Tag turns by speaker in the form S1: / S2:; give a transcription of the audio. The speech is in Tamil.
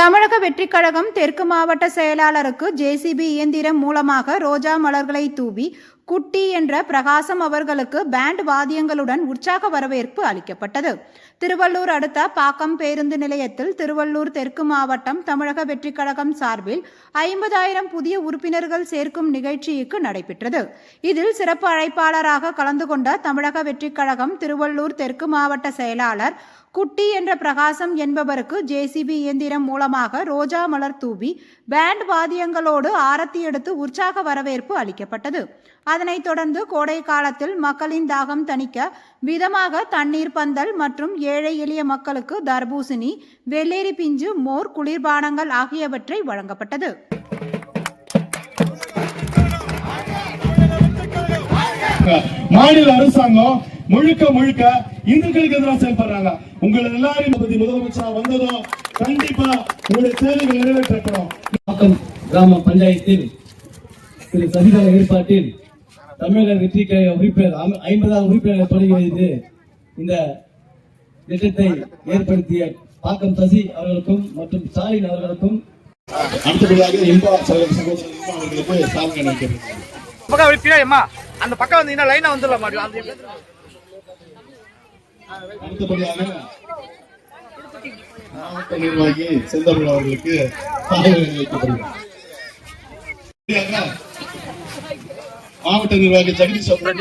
S1: தமிழக வெற்றிக் கழகம் தெற்கு மாவட்ட செயலாளருக்கு ஜேசிபி இயந்திரம் மூலமாக ரோஜா மலர்களை தூவி குட்டி என்ற பிரகாசம் அவர்களுக்கு பேண்ட் வாத்தியங்களுடன் உற்சாக வரவேற்பு அளிக்கப்பட்டது. திருவள்ளூர் அடுத்த பாக்கம் பேருந்து நிலையத்தில் திருவள்ளூர் தெற்கு மாவட்டம் தமிழக வெற்றிக் கழகம் சார்பில் ஐம்பதாயிரம் புதிய உறுப்பினர்கள் சேர்க்கும் நிகழ்ச்சிக்கு நடைபெற்றது. இதில் சிறப்பு அழைப்பாளராக கலந்து கொண்ட தமிழக வெற்றிக் கழகம் திருவள்ளூர் தெற்கு மாவட்ட செயலாளர் குட்டி என்ற பிரகாசம் என்பவருக்கு ஜேசிபி இயந்திரம் மூலமாக ரோஜா மலர் தூவி பேண்ட் வாத்தியங்களோடு ஆரத்தி எடுத்து உற்சாக வரவேற்பு அளிக்கப்பட்டது. அதனைத் தொடர்ந்து கோடை காலத்தில் மக்களின் தாகம் தணிக்க விதமாக தண்ணீர் பந்தல் மற்றும் ஏழை எளிய மக்களுக்கு தர்பூசணி வெள்ளேரி பிஞ்சு மோர் குளிர்பானங்கள் ஆகியவற்றை வழங்கப்பட்டது.
S2: மாநில அரசாங்கம் முழுக்க முழுக்க இந்துக்களுக்கு எதிராக செயல்படுறாங்க. உங்களை எல்லாரையும் பத்தி முதலமைச்சரா வந்ததும் கண்டிப்பா உங்களுடைய தேவைகள் நிறைவேற்றப்படும்.
S3: கிராம பஞ்சாயத்தில் திரு சசிகலா ஏற்பாட்டில் தமிழக வெற்றி கழக உறுப்பினர் ஐம்- ஐம்பதாவது உறுப்பினர் தொடங்கி வைத்து இந்த திட்டத்தை ஏற்படுத்திய பாக்கம் சசி அவர்களுக்கும் மற்றும் ஸ்டாலின் அவர்களுக்கும்
S2: அடுத்தபடியாக இன்பா சாதனை நினைக்கிறேன்
S4: பக்கம் அப்படி பின்னாடிம்மா அந்த பக்கம் வந்தீங்கன்னா லைனா வந்துடலாம் மாட்டோம் அந்த
S2: அடுத்தபடியாக மாவட்ட நிர்வாகி செந்தமிழ் அவர்களுக்கு சாதனை மாவட்ட நிர்வாகி ஜெகதீஷ் அவர்கள்.